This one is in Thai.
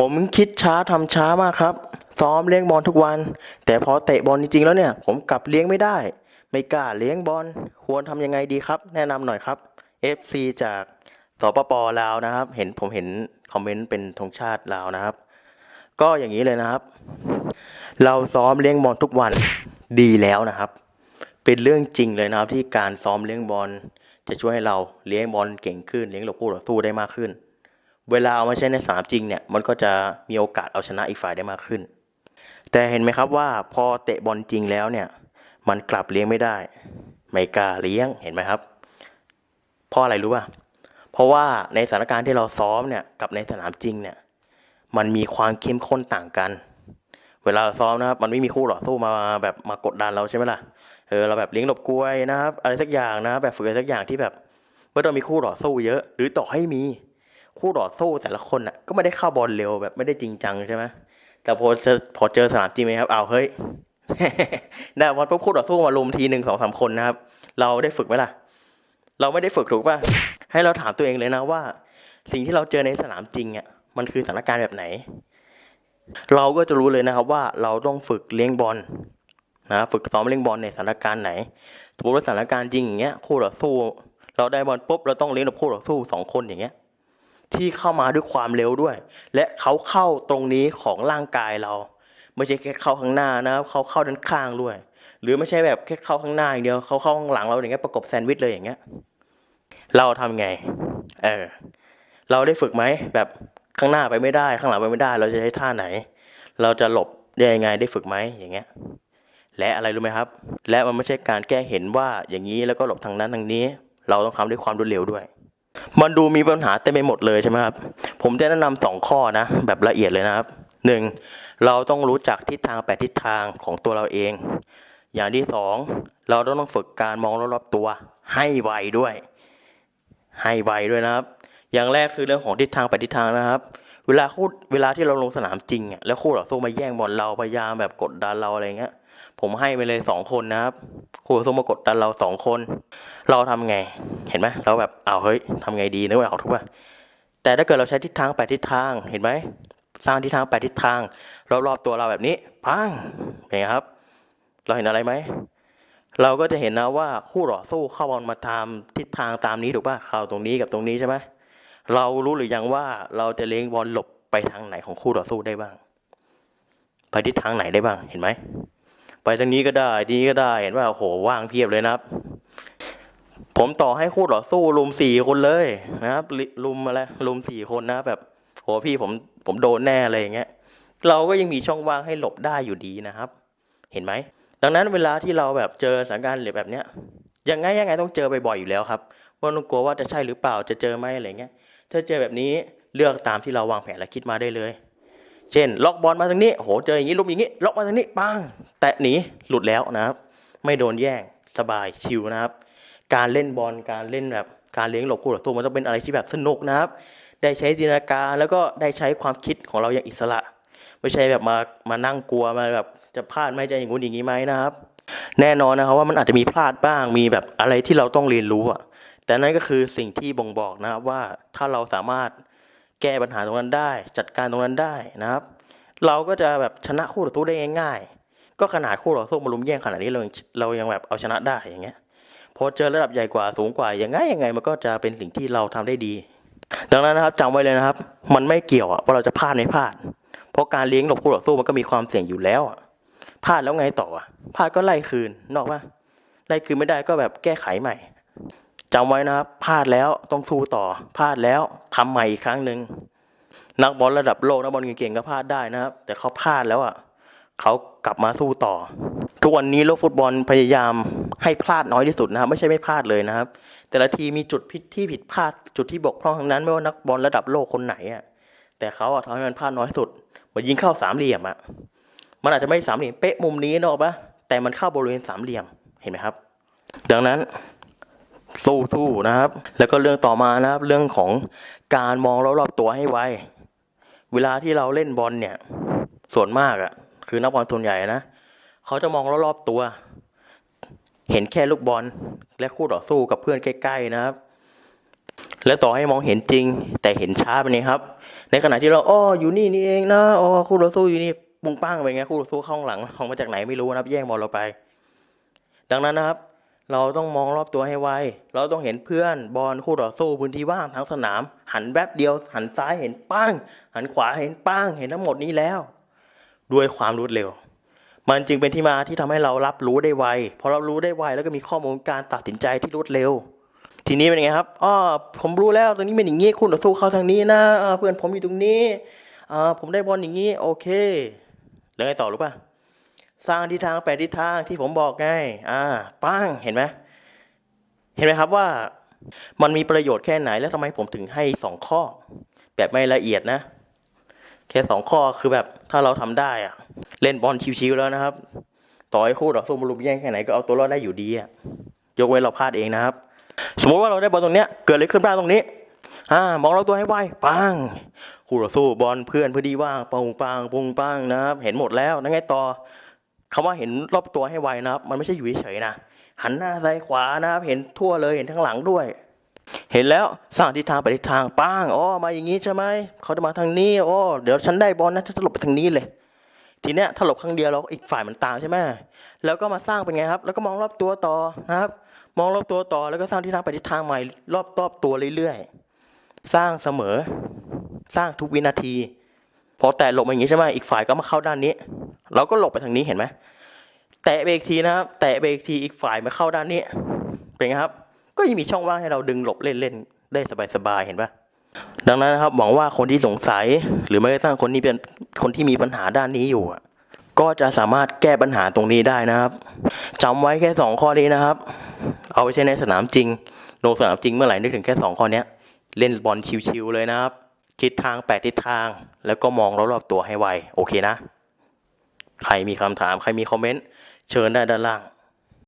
ผมคิดช้าทำช้ามากครับ ซ้อมเลี้ยงบอลทุกวัน แต่พอเตะบอลจริงๆแล้วเนี่ย ผมกลับเลี้ยงไม่ได้ ไม่กล้าเลี้ยงบอลควรทำยังไงดีครับ แนะนำหน่อยครับ FC จากสปปลาวนะครับ เห็นผมเห็นคอมเมนต์เป็นธงชาติลาวนะครับ ก็อย่างนี้เลยนะครับ เราซ้อมเลี้ยงบอลทุกวันดีแล้วนะครับ เป็นเรื่องจริงเลยนะครับที่การซ้อมเลี้ยงบอลจะช่วยให้เราเลี้ยงบอลเก่งขึ้นเลี้ยงหลบคู่ต่อสู้ได้มากขึ้น เวลาเอามาใช้ในสนามจริงเนี่ยมันก็จะมีโอกาสเอาชนะอีกฝ่ายได้มากขึ้น แต่เห็นไหมครับว่าพอเตะบอลจริงแล้วเนี่ยมันกลับเลี้ยงไม่ได้ ไม่กล้าเลี้ยงเห็นไหมครับ เพราะอะไรรู้ป่ะเพราะว่าในสถานการณ์ที่เราซ้อมเนี่ยกับในสนามจริงเนี่ยมันมีความเข้มข้นต่างกัน เวลาซ้อมนะครับมันไม่มีคู่ต่อสู้มาแบบมากดดันเราใช่ไหมล่ะเออเราแบบเลี้ยงหลบกล้วยนะครับ อะไรสักอย่างนะครับแบบฝึกอะไรสักอย่างที่แบบไม่ต้องมีคู่ต่อสู้เยอะ หรือต่อให้มี คู่ต่อสู้แต่ละคนอะก็ไม่ได้เข้าบอลเร็วแบบไม่ได้จริงจังใช่ไหมแต่พอเจอพอเจอสนามจริงไหมครับเอาวเฮ้ยได้วันปุ๊บคู่ต่อสู้มารุมทีหนึ่งสองสามคนนะครับ เราได้ฝึกไหมล่ะ เราไม่ได้ฝึกถูกป่ะให้เราถามตัวเองเลยนะว่า สิ่งที่เราเจอในสนามจริงอะมันคือสถานการณ์แบบไหน เราก็จะรู้เลยนะครับว่าเราต้องฝึกเลี้ยงบอลนะฝึกซ้อมเล่นบอลในสถานการณ์ไหนสมมติว่าสถานการณ์จริงอย่างเงี้ยคู่ต่อสู้ เราได้บอลปุ๊บเราต้องเลี้ยงกับคู่ต่อสู้สองคนอย่างเงี้ย ที่เข้ามาด้วยความเร็วด้วย และเขาเข้าตรงนี้ของร่างกายเรา ไม่ใช่แค่เข้าข้างหน้านะครับเขาเข้าด้านข้างด้วย หรือไม่ใช่แบบแค่เข้าข้างหน้าอย่างเดียวเขาเข้าข้างหลังเราอย่างเงี้ยประกบแซนด์วิชเลยอย่างเงี้ยเราทำไงเออเราได้ฝึกไหมแบบข้างหน้าไปไม่ได้ ข้างหลังไปไม่ได้ เราจะใช้ท่าไหน เราจะหลบได้ยังไงได้ฝึกไหมอย่างเงี้ยและอะไรรู้ไหมครับ และมันไม่ใช่การแก้เห็นว่าอย่างนี้แล้วก็หลบทางนั้นทางนี้ เราต้องทำด้วยความรวดเร็วด้วย มันดูมีปัญหาเต็มไปหมดเลยใช่ไหมครับ ผมจะแนะนำสองข้อนะ แบบละเอียดเลยนะครับหนึ่งเราต้องรู้จักทิศทางแปดทิศทางของตัวเราเอง อย่างที่สองเราต้องฝึกการมองรอบๆตัวให้ไวด้วย ให้ไวด้วยนะครับ อย่างแรกคือเรื่องของทิศทางแปดทิศทางนะครับ เวลาคู่เวลาที่เราลงสนามจริงอะแล้วคู่ต่อสู้มาแย่งบอลเราพยายามแบบกดดันเราอะไรเงี้ย ผมให้ไปเลยสองคนนะครับคู่ต่อสู้มากดดันเราสองคน เราทำไง เห็นไหมเราแบบอ้าวเฮ้ยทำไงดีนึกว่าเอาถูกป่ะแต่ถ้าเกิดเราใช้ทิศทางแปดทิศทางเห็นไหมสร้างทิศทางแปดทิศทางรอบๆตัวเราแบบนี้ปังเห็นไหมครับ เราเห็นอะไรไหมเราก็จะเห็นนะว่าคู่ต่อสู้เข้าบอลมาตามทิศทางตามนี้ถูกป่ะเข้าตรงนี้กับตรงนี้ใช่ไหมเรารู้หรือยังว่าเราจะเลี้ยงบอลหลบไปทางไหนของคู่ต่อสู้ได้บ้าง ไปทิศทางไหนได้บ้างเห็นไหม ไปทางนี้ก็ได้ทีนี้ก็ได้เห็นว่าโอ้โหว่างเพียบเลยนะครับ ผมต่อให้คู่ต่อสู้ลุมสี่คนเลยนะครับลิลุมอะไรลุมสี่คนนะแบบโหพี่ผมผมโดนแน่อะไรอย่างเงี้ยเราก็ยังมีช่องว่างให้หลบได้อยู่ดีนะครับ เห็นไหมดังนั้นเวลาที่เราแบบเจอสถานการณ์แบบเนี้ยยังไงยังไงต้องเจอบ่อยๆอยู่แล้วครับว่าต้องกลัวว่าจะใช่หรือเปล่าจะเจอไหมอะไรเงี้ยถ้าเจอแบบนี้เลือกตามที่เราวางแผนและคิดมาได้เลย เช่น ล็อกบอลมาทางนี้โหเจออย่างนี้ลุมอย่างนี้ ล็อกมาทางนี้ปังแตะหนีหลุดแล้วนะครับ ไม่โดนแย่งสบายชิลนะครับ การเล่นบอลการเล่นแบบการเลี้ยงหลบคู่ต่อสู้มันต้องเป็นอะไรที่แบบสนุกนะครับ ได้ใช้จินตนาการแล้วก็ได้ใช้ความคิดของเราอย่างอิสระ ไม่ใช่แบบมามานั่งกลัวมาแบบจะพลาดไหมจะอย่างงู้นอย่างนี้ไหมนะครับ แน่นอนนะครับว่ามันอาจจะมีพลาดบ้างมีแบบอะไรที่เราต้องเรียนรู้อะแต่นั่นก็คือสิ่งที่บ่งบอกนะครับว่าถ้าเราสามารถ แก้ปัญหาตรงนั้นได้ จัดการตรงนั้นได้นะครับ เราก็จะแบบชนะคู่ต่อสู้ได้ง่ายๆ ก็ขนาดคู่ต่อสู้มาลุมแย่งขนาดนี้เราเรายังแบบเอาชนะได้อย่างเงี้ยพอเจอระดับใหญ่กว่าสูงกว่ายังไงยังไงมันก็จะเป็นสิ่งที่เราทำได้ดี ดังนั้นนะครับจำไว้เลยนะครับ มันไม่เกี่ยวว่าเราจะพลาดไม่พลาด เพราะการเลี้ยงหลบคู่ต่อสู้มันก็มีความเสี่ยงอยู่แล้วพลาดแล้วไงต่อพลาดก็ไล่คืนนออกปะไล่คืนไม่ได้ก็แบบแก้ไขใหม่ จำไว้นะครับพลาดแล้วต้องสู้ต่อพลาดแล้วทำใหม่อีกครั้งหนึ่งนักบอลระดับโลกนักบอลเก่งๆก็พลาดได้นะครับ แต่เขาพลาดแล้วอะเขากลับมาสู้ต่อ ทุกวันนี้โลกฟุตบอลพยายามให้พลาดน้อยที่สุดนะครับ ไม่ใช่ไม่พลาดเลยนะครับ แต่ละทีมีจุดผิดที่ผิดพลาดจุดที่บกพร่องทั้งนั้นไม่ว่านักบอลระดับโลกคนไหนอะแต่เขาทำให้มันพลาดน้อยสุดเหมือนยิงเข้าสามเหลี่ยมอะมันอาจจะไม่สามเหลี่ยมเป๊ะมุมนี้นอกปะแต่มันเข้าบริเวณสามเหลี่ยมเห็นไหมครับ ดังนั้น สู้ๆนะครับ แล้วก็เรื่องต่อมานะครับ เรื่องของการมองรอบๆตัวให้ไวเวลาที่เราเล่นบอลเนี่ย ส่วนมากอะ่ะ คือนักบอลส่วนใหญ่นะเขาจะมองรอบๆตัว เห็นแค่ลูกบอลและคู่ต่อสู้กับเพื่อนใกล้ๆนะครับ แล้วต่อให้มองเห็นจริง แต่เห็นช้าไปนี่ครับ ในขณะที่เราอ้ออยู่นี่นี่เองนะอ๋อคู่ต่อสู้อยู่นี่ปุ้งปั้งไปไงคู่ต่อสู้ข้างหลังออกมาจากไหนไม่รู้นะครับ แย่งบอลเราไป ดังนั้นนะครับ เราต้องมองรอบตัวให้ไว เราต้องเห็นเพื่อนบอลคู่ต่อสู้พื้นที่ว่างทั้งสนาม หันแวบเดียว หันซ้ายเห็นป้าง หันขวาเห็นป้าง เห็นทั้งหมดนี้แล้ว ด้วยความรวดเร็ว มันจึงเป็นที่มาที่ทำให้เรารับรู้ได้ไว พอเรารู้ได้ไวแล้วก็มีข้อมูลการตัดสินใจที่รวดเร็ว ทีนี้เป็นยังไงครับอ๋อผมรู้แล้วตรงนี้เป็นอย่างนี้คุณต่อสู้เข้าทางนี้นะเพื่อนผมอยู่ตรงนี้ผมได้บอลอย่างนี้โอเค แล้วไงต่อรู้ป่ะ สร้างทิศทางแปดทิศทางที่ผมบอกไงอ่าป้งเห็นไหมเห็นไหมครับว่ามันมีประโยชน์แค่ไหนแล้วทำไมผมถึงให้สองข้อ แบบไม่ละเอียดนะ แค่สองข้อคือแบบถ้าเราทำได้อะเล่นบอลชิวๆแล้วนะครับ ต่อให้คู่ต่อสู้มาลุมแย่งแค่ไหนก็เอาตัวรอดได้อยู่ดีอะยกเว้นเราพลาดเองนะครับ สมมติว่าเราได้บอลตรงเนี้ยเกิดอะไรขึ้นบ้างตรงนี้อ่ามองเราตัวให้ไวปังคู่ต่อสู้บอลเพื่อนพอดีว่างปงปังปุงปังนะครับ เห็นหมดแล้วนั่นไงต่อ คำว่าเห็นรอบตัวให้ไวนะครับ มันไม่ใช่อยู่เฉยๆนะ หันหน้าซ้ายขวานะครับ เห็นทั่วเลยเห็นทั้งหลังด้วย เห็นแล้วสร้างทิศทางไปทิศทางปังอ๋อมาอย่างนี้ใช่ไหมเขาจะมาทางนี้โอ้เดี๋ยวฉันได้บอลนะฉันจะหลบไปทางนี้เลย ทีเนี้ยถ้าหลบครั้งเดียวแล้วอีกฝ่ายมันตามใช่ไหมแล้วก็มาสร้างเป็นไงครับ แล้วก็มองรอบตัวต่อนะครับ มองรอบตัวต่อแล้วก็สร้างทิศทางไปทิศทางใหม่รอบรอบตัวเรื่อยๆสร้างเสมอ สร้างทุกวินาที พอแตะหลบมอย่างนี้ใช่ไหมอีกฝ่ายก็มาเข้าด้านนี้ เราก็หลบไปทางนี้เห็นไหมแตะไปอีกทีนะครับ แตะไปอีกทีอีกฝ่ายมาเข้าด้านนี้ เป็นไงครับ ก็ยังมีช่องว่างให้เราดึงหลบเล่นๆได้สบายๆเห็นปะดังนั้นนะครับหวังว่าคนที่สงสัย หรือไม่ได้สร้างคนนี้เป็นคนที่มีปัญหาด้านนี้อยู่ก็จะสามารถแก้ปัญหาตรงนี้ได้นะครับจำไว้แค่สองข้อนี้นะครับ เอาไปใช้ในสนามจริงลงสนามจริงเมื่อไหร่นึกถึงแค่สองข้อนี้เล่นบอลชิวๆเลยนะครับทิศทางแปดทิศทาง แล้วก็มองรอบๆตัวให้ไวโอเคนะ ใครมีคำถาม ใครมีคอมเมนต์ เชิญได้ด้านล่าง